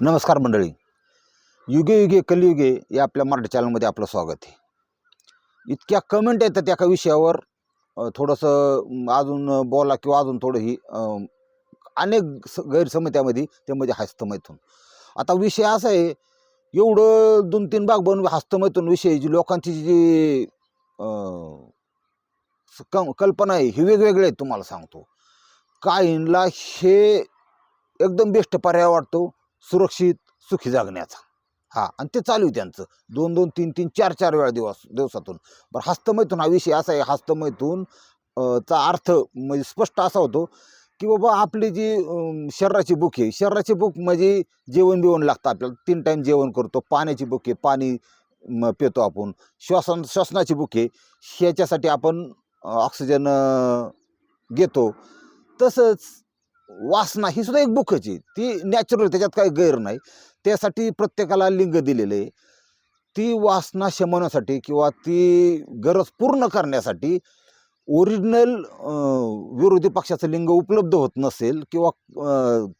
नमस्कार मंडळी. युगे युगे कलियुगे या आपल्या मराठी चॅनलमध्ये आपलं स्वागत आहे. इतक्या कमेंट येतात एका विषयावर थोडंसं अजून बोला किंवा अजून थोडं ही अनेक स- गैरसमत्यामध्ये ते म्हणजे हस्तमैथून. आता विषय असा आहे एवढं दोन तीन भाग बनवून हस्तमैथून विषय जी लोकांची जी क स- कं- कल्पना आहे ही वेगवेगळे आहेत तुम्हाला सांगतो. काहींना हे एकदम बेस्ट पर्याय वाटतो सुरक्षित सुखी जगण्याचा. हा आणि ते चालू आहे त्यांचं. दोन दोन तीन तीन चार चार वेळा दिवस दिवसातून. बरं हस्तमैथून हा विषय असा आहे हस्तमैथून चा अर्थ म्हणजे स्पष्ट असा होतो की बाबा आपली जी शरीराची भूक आहे शरीराची बुक म्हणजे जेवण बिवण लागतं आपल्याला. तीन टाईम जेवण करतो पाण्याची भूक आहे पाणी पितो आपण. श्वासन श्वसनाची भूक आहे ह्याच्यासाठी आपण ऑक्सिजन घेतो. तसंच वासना ही सुद्धा एक बुकच आहे. ती नॅचरल त्याच्यात काही गैर नाही. त्यासाठी प्रत्येकाला लिंग दिलेलं आहे. ती वासना शमवण्यासाठी किंवा ती गरज पूर्ण करण्यासाठी ओरिजिनल विरोधी पक्षाचं लिंग उपलब्ध होत नसेल किंवा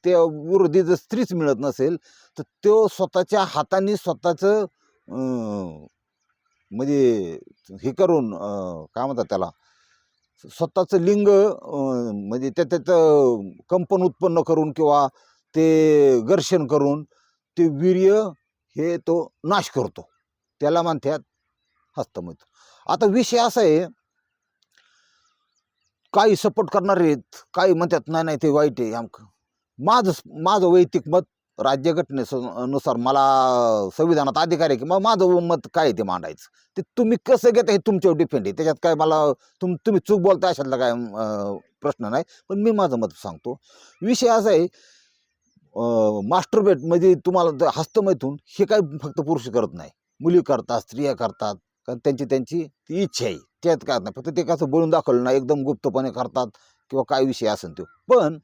त्या विरोधी जर स्त्रीच मिळत नसेल तर तो स्वतःच्या हाताने स्वतःचं म्हणजे हे करून काय म्हणतात त्याला? स्वतःचं लिंग म्हणजे त्या त्याचं कंपन उत्पन्न करून किंवा ते घर्षण करून ते वीर्य हे तो नाश करतो. त्याला म्हणतात हस्तमैथून. आता विषय असा आहे काही सपोर्ट करणारे आहेत काही म्हणतात नाही नाही ते वाईट आहे आमक माझं माझं वैयक्तिक मत राज्यघटनेनुसार मला संविधानात अधिकार आहे की मग माझं मत काय आहे ते मांडायचं? ते तुम्ही कसं घेता हे तुमच्यावर डिपेंड आहे. त्याच्यात काय मला तुम तुम्ही चूक बोलता अशातला काय प्रश्न नाही. पण मी माझं मत सांगतो. विषय असा आहे मास्टर बेट म्हणजे तुम्हाला हस्तमैथून हे काय फक्त पुरुष करत नाही. मुली करतात स्त्रिया करतात. कारण त्यांची त्यांची ती इच्छा आहे. त्यात काय नाही. फक्त ते कसं बोलून दाखवलं ना एकदम गुप्तपणे करतात किंवा काय विषय असेल तो. पण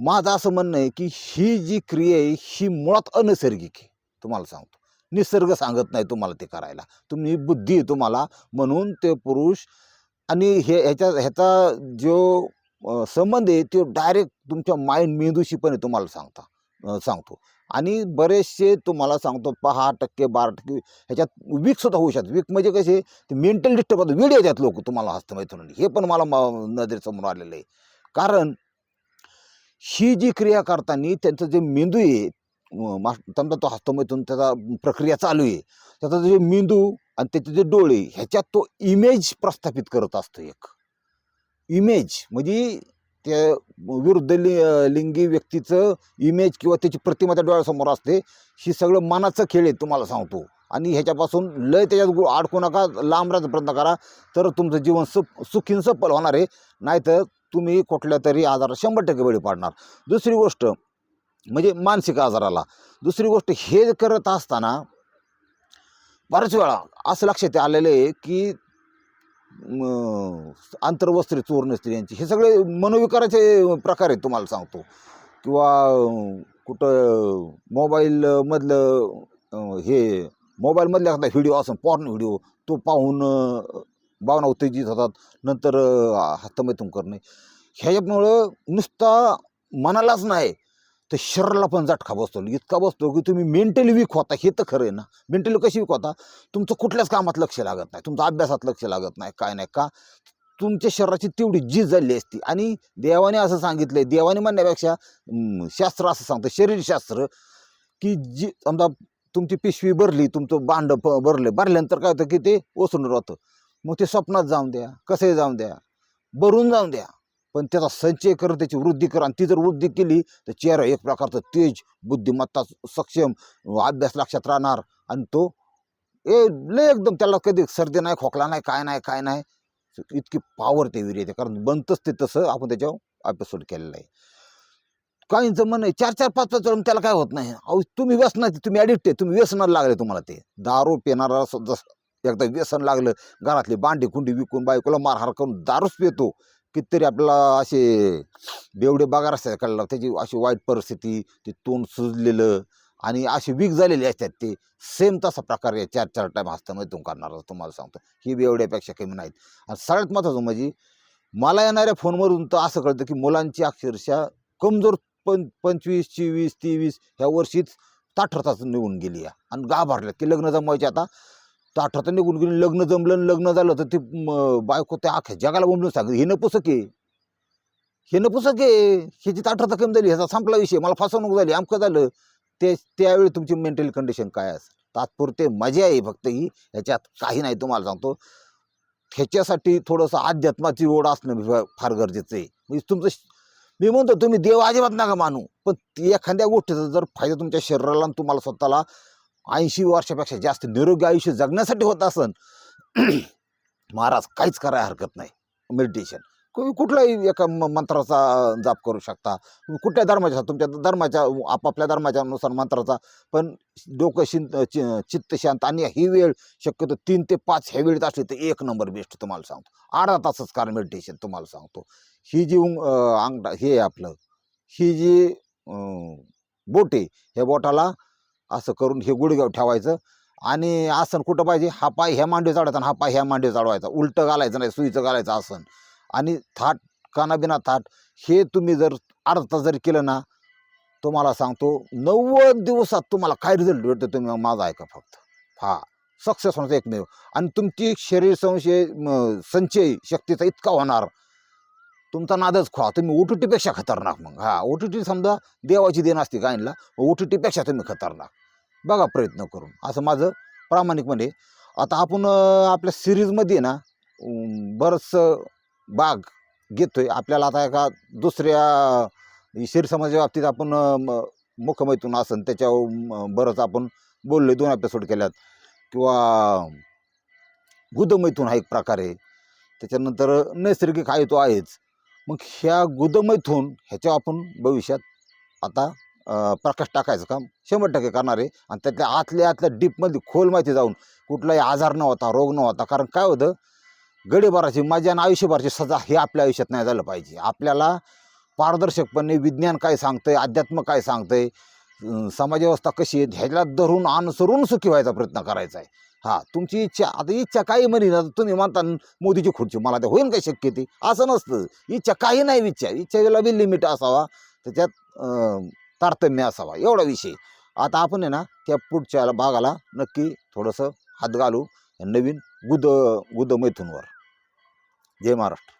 माझं असं म्हणणं आहे की ही जी क्रिया आहे ही मुळात अनैसर्गिक आहे तुम्हाला सांगतो. निसर्ग सांगत नाही तुम्हाला ते करायला. तुम्ही बुद्धी आहे तुम्हाला म्हणून ते पुरुष आणि हे ह्याच्या ह्याचा जो संबंध आहे तो डायरेक्ट तुमच्या माइंड मेंदूशी पण आहे तुम्हाला सांगता सांगतो. आणि बरेचसे तुम्हाला सांगतो पहा टक्के बारा टक्के ह्याच्यात वीक सुद्धा होऊ शकतात. वीक म्हणजे कसे ते मेंटल डिस्टर्ब होतात. वेळ येतात लोक तुम्हाला हस्तमैथून हे पण मला नजरेसमोर आलेलं आहे. कारण ही जी क्रिया करताना त्यांचं जे मेंदू आहे समजा तो हस्तमैथून त्याचा प्रक्रिया चालू आहे त्याचा जे मेंदू आणि त्याचे जे डोळे ह्याच्यात तो इमेज प्रस्थापित करत असतो एक. इमेज म्हणजे त्या विरुद्ध लि लिंगी व्यक्तीचं इमेज किंवा त्याची प्रतिमा त्या डोळ्यासमोर असते ही सगळं मनाचं खेळ आहे तुम्हाला सांगतो. आणि ह्याच्यापासून लय त्याच्यात गु- अडकू नका लांब राहायचा प्रयत्न करा तर तुमचं जीवन सु सुखीन सफल होणार आहे. नाहीतर तुम्ही कुठल्या तरी आजाराला शंभर टक्के बळी पाडणार. दुसरी गोष्ट म्हणजे मानसिक आजाराला. दुसरी गोष्ट हे करत असताना बऱ्याच वेळा असं लक्षात आलेलं आहे की म, आंतरवस्त्री चोरणे स्त्रियांची हे सगळे मनोविकाराचे प्रकार आहेत तुम्हाला सांगतो. किंवा कुठं मोबाईलमधलं हे मोबाईलमधल्या एखादा व्हिडिओ असं पॉर्न व्हिडिओ तो पाहून भावना उत्तेजित होतात नंतर हस्तमैथून करणे. ह्याच्यामुळं नुसता मनालाच नाही तर शरीराला पण झटका बसतो. इतका बसतो की तुम्ही मेंटली वीक होता हे तर खरं आहे ना. मेंटली कशी वीक होता? तुमचं कुठल्याच कामात लक्ष लागत नाही तुमचा अभ्यासात लक्ष लागत नाही काय नाही का? तुमच्या शरीराची तेवढी जीज झाली असती. आणि देवाने असं सांगितलं आहे देवाने म्हणण्यापेक्षा शास्त्र असं सांगतं शरीरशास्त्र की जी समजा तुमची पिशवी भरली तुमचं भांड प- भरलं भरल्यानंतर काय होतं की ते ओसरून राहतं. मग ते स्वप्नात जाऊन द्या कसंही जाऊन द्या भरून जाऊन द्या. पण त्याचा संचय कर त्याची वृद्धी कर आणि ती जर वृद्धी केली तर चेहरा एक प्रकारचं तेज बुद्धिमत्ता सक्षम अभ्यास लक्षात राहणार. आणि तो ए लय एकदम त्याला कधी सर्दी नाही खोकला नाही काय नाही काय नाही इतकी पॉवर ते वीर येते कारण बनतंच ते तसं आपण त्याच्यावर एपिसोड केलेलं आहे. काहींचं म्हणणं आहे चार चार पाच पाच वेळ त्याला काय होत नाही? अहो तुम्ही व्यसनाचे तुम्ही ॲडिक्ट आहे तुम्ही व्यसनाला लागले तुम्हाला ते. दारू पिणारा स- एकदा व्यसन लागलं घरातली भांडी कुंडी विकून बायकोला मारहार करून दारूच पितो. कितीतरी आपल्याला असे बेवडे बागार असतात कळलं त्याची अशी वाईट परिस्थिती ते तोंड सुजलेलं आणि असे वीक झालेले असतात ते. सेम तसा प्रकार आहे चार चार टाईम हस्तमैथून करणार तुम्हाला सांगतो. ही बेवड्यापेक्षा कमी नाहीत. आणि सगळ्यात महत्त्वाचं म्हणजे मला येणाऱ्या फोनवरून तर असं कळतं की मुलांची अक्षरशः कमजोर पं पंचवीस चोवीस तेवीस ह्या वर्षीच ताठरताच निघून गेली आहे आणि गाभारल्या की लग्न जमवायचे आता. ताठरता निघून गेली लग्न जमलं लग्न झालं तर ती बायको त्या आख्या जगाला बोंबलून सांगितलं हे नपुसक आहे. हे नपुसक आहे. ह्याची ताठरता कमी झाली ह्याचा संपला विषय. मला फसवणूक झाली अमकं झालं. ते त्यावेळी तुमची मेंटल कंडिशन काय असेल? तात्पुरते मजा आहे फक्त ही. ह्याच्यात काही नाही तुम्हाला सांगतो. ह्याच्यासाठी थोडंसं अध्यात्माची ओढ असणं फार गरजेचं आहे. म्हणजे तुमचं मी म्हणतो तुम्ही देव अजिबात नका मानू. पण एखाद्या गोष्टीचा जर फायदा तुमच्या शरीराला आणि तुम्हाला स्वतःला ऐंशी वर्षापेक्षा जास्त निरोगी आयुष्य जगण्यासाठी होत असन महाराज काहीच करायला हरकत नाही. मेडिटेशन तुम्ही कुठलाही एका म- मंत्राचा जाप करू शकता. कुठल्या धर्माच्या तुमच्या धर्माच्या आपापल्या धर्माच्या अनुसार मंत्राचा पण डोकं शिंत चि- चित्त शांत आणि ही वेळ शक्यतो तीन ते पाच ह्या वेळेत असली तर एक नंबर बेस्ट तुम्हाला सांगतो. अर्धा तासच कारण मेडिटेशन तुम्हाला सांगतो. ही जी उंग- अंगठा हे आहे आपलं ही जी बोटे बोट आहे ह्या बोटाला असं करून हे गुडघ्यावर ठेवायचं. आणि आसन कुठं पाहिजे? हा पाय ह्या मांडी चढवायचा आणि हा पाय ह्या मांडी चढवायचा. उलटं घालायचं नाही सुईचं घालायचं आसन. आणि थाट कानाबिना थाट हे तुम्ही जर अर्धा तास जर केलं ना तुम्हाला सांगतो नव्वद दिवसात तुम्हाला काय रिझल्ट भेटतो तुम्ही? माझा ऐका फक्त. हा सक्सेस होण्याचा एकमेव. आणि तुमची शरीर संशय संचय शक्तीचा इतका होणार. तुमचा नादच खा तुम्ही ओटीटीपेक्षा खतरनाक मग. हा ओटीटी समजा देवाची देण असते गायनला ओटीटीपेक्षा तुम्ही खतरनाक. बघा प्रयत्न करून. असं माझं प्रामाणिकपणे आता आपण आपल्या सिरीजमध्ये ना बरंचसं बाग घेतो आहे आपल्याला आता एका दुसऱ्या शिर समाजाच्या बाबतीत आपण अं, असन त्याच्यावर बरंच आपण बोलले दोन एपिसोड केल्यात. किंवा गुदमैथून हा एक प्रकार आहे. त्याच्यानंतर नैसर्गिक आहे तो आहेच. मग ह्या गुदमैथून ह्याच्यावर आपण भविष्यात आता प्रकाश टाकायचं काम. शंभर टक्के करणार आहे. आणि त्यातल्या आतल्या आतल्या डीपमध्ये खोल माहिती जाऊन कुठलाही आजार न होता रोग न होता कारण काय होतं? गडीभराची माझी आणि आयुष्यभराची सजा हे आपल्या आयुष्यात नाही झालं पाहिजे. आपल्याला पारदर्शकपणे विज्ञान काय सांगतंय अध्यात्म काय सांगतंय आहे समाजव्यवस्था कशी आहे ह्याला धरून अनुसरून सुखी व्हायचा प्रयत्न करायचा आहे. हा तुमची इच्छा आता इच्छा काही म्हणी ना तुम्ही म्हणता मोदीची खुर्ची मला ते होईल काय शक्य ती. असं नसतं. इच्छा काही नाही इच्छा. इच्छेला बी लिमिट असावा. त्याच्यात तारतम्य असावा. एवढा विषय. आता आपण आहे ना त्या पुढच्या भागाला नक्की थोडंसं हात घालू. नवीन गुद गुद मैथूनवर जय महाराष्ट्र.